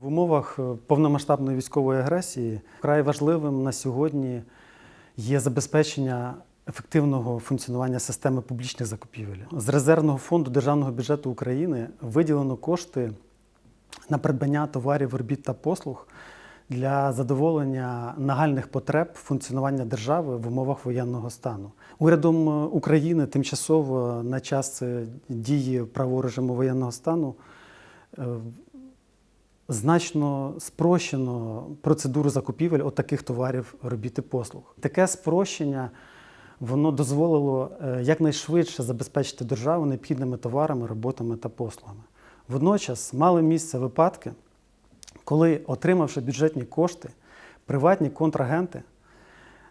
В умовах е, повномасштабної військової агресії вкрай важливим на сьогодні є забезпечення ефективного функціонування системи публічних закупівель. З резервного фонду Державного бюджету України виділено кошти на придбання товарів, робіт та послуг для задоволення нагальних потреб функціонування держави в умовах воєнного стану. Урядом е, України тимчасово на час е, дії правового режиму воєнного стану е, значно спрощено процедуру закупівель от таких товарів, робіт і послуг. Таке спрощення воно дозволило якнайшвидше забезпечити державу необхідними товарами, роботами та послугами. Водночас мали місце випадки, коли, отримавши бюджетні кошти, приватні контрагенти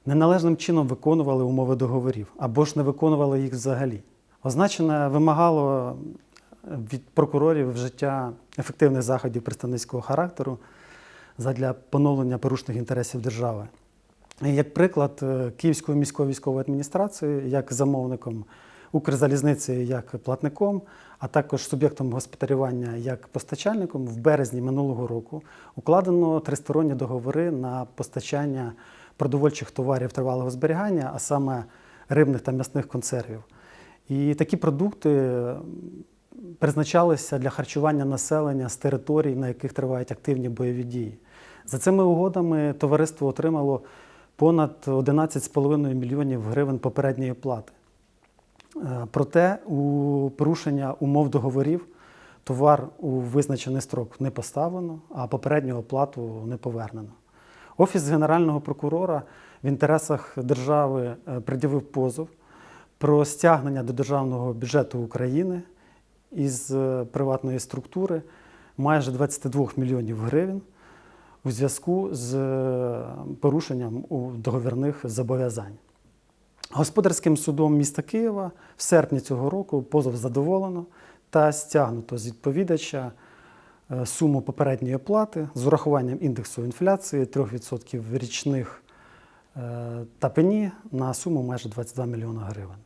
неналежним чином виконували умови договорів або ж не виконували їх взагалі. Означене вимагало від прокурорів вжиття ефективних заходів представницького характеру задля поновлення порушених інтересів держави. Як приклад, е, Київської міської військової адміністрації, як замовником Укрзалізниці як платником, а також суб'єктом госпіталювання як постачальником, в березні минулого року укладено тристоронні договори на постачання продовольчих товарів тривалого зберігання, а саме рибних та м'ясних консервів. І такі продукти призначалися для харчування населення з територій, на яких тривають активні бойові дії. За цими угодами товариство отримало понад 11,5 мільйонів гривень попередньої плати. Е, Проте у порушення умов договорів товар у визначений строк не поставлено, а попередню оплату не повернено. Офіс Генерального прокурора в інтересах держави е, пред'явив позов про стягнення до державного бюджету України із е, приватної структури майже 22 мільйонів гривень у зв'язку з порушенням договірних зобов'язань. Господарським судом міста Києва в серпні цього року позов задоволено та стягнуто з відповідача е, суму попередньої оплати з урахуванням індексу інфляції 3% річних е, та пені на суму майже 22 мільйона гривень.